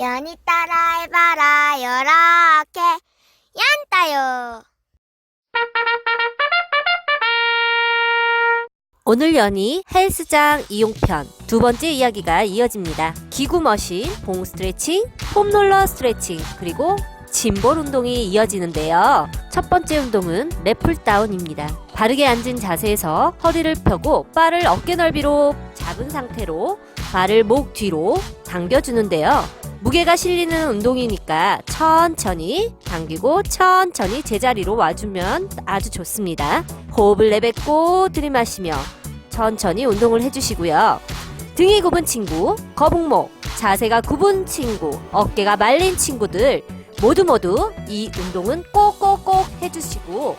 연이 따라 해봐라 요렇게 연따요 오늘 연희 헬스장 이용편 두 번째 이야기가 이어집니다. 기구 머신, 봉 스트레칭, 폼롤러 스트레칭, 그리고 짐볼 운동이 이어지는데요. 첫 번째 운동은 랩풀다운입니다. 바르게 앉은 자세에서 허리를 펴고 발을 어깨 넓이로 잡은 상태로 발을 목 뒤로 당겨주는데요. 무게가 실리는 운동이니까 천천히 당기고 천천히 제자리로 와주면 아주 좋습니다. 호흡을 내뱉고 들이마시며 천천히 운동을 해주시고요. 등이 굽은 친구, 거북목, 자세가 굽은 친구, 어깨가 말린 친구들 모두 모두 이 운동은 꼭꼭꼭 해주시고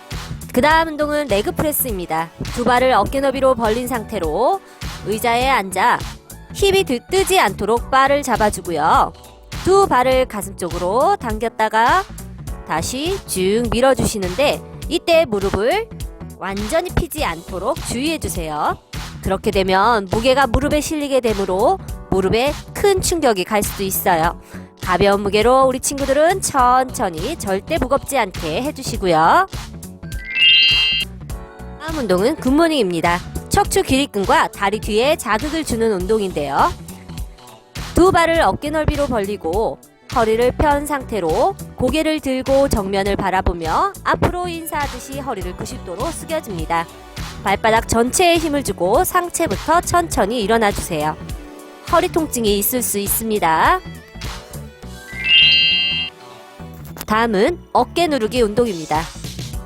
그 다음 운동은 레그 프레스입니다. 두 발을 어깨 너비로 벌린 상태로 의자에 앉아 힙이 들뜨지 않도록 발을 잡아주고요. 두 발을 가슴 쪽으로 당겼다가 다시 쭉 밀어주시는데 이때 무릎을 완전히 피지 않도록 주의해주세요. 그렇게 되면 무게가 무릎에 실리게 되므로 무릎에 큰 충격이 갈 수도 있어요. 가벼운 무게로 우리 친구들은 천천히 절대 무겁지 않게 해주시고요. 다음 운동은 굿모닝입니다. 척추 기립근과 다리 뒤에 자극을 주는 운동인데요. 두 발을 어깨 넓이로 벌리고 허리를 편 상태로 고개를 들고 정면을 바라보며 앞으로 인사하듯이 허리를 90도로 숙여줍니다. 발바닥 전체에 힘을 주고 상체부터 천천히 일어나 주세요. 허리 통증이 있을 수 있습니다. 다음은 어깨 누르기 운동입니다.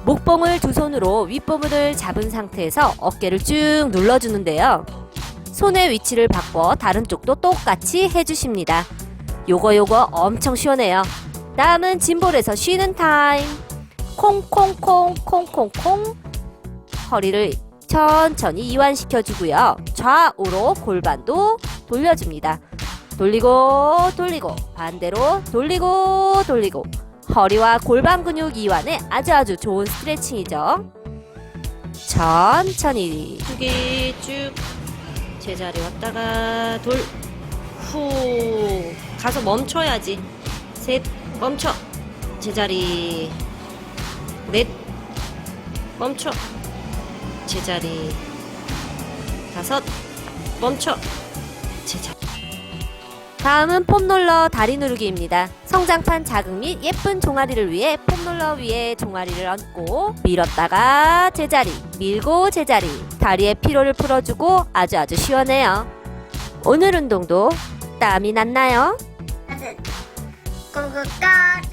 목봉을 두 손으로 윗부분을 잡은 상태에서 어깨를 쭉 눌러주는데요. 손의 위치를 바꿔 다른 쪽도 똑같이 해주십니다. 요거 요거 엄청 시원해요. 다음은 짐볼에서 쉬는 타임. 콩콩콩 콩콩콩 허리를 천천히 이완시켜 주고요. 좌우로 골반도 돌려줍니다. 돌리고 돌리고 반대로 돌리고 돌리고 허리와 골반 근육 이완에 아주 아주 좋은 스트레칭이죠. 천천히 두개 쭉 제자리 왔다가 돌 후 가서 멈춰야지. 셋 멈춰. 제자리 넷 멈춰. 제자리 다섯 멈춰. 제자리 다음은 폼롤러 다리 누르기입니다. 성장판 자극 및 예쁜 종아리를 위해 폼롤러 위에 종아리를 얹고 밀었다가 제자리 밀고 제자리 다리의 피로를 풀어주고 아주 아주 시원해요. 오늘 운동도 땀이 났나요? 좋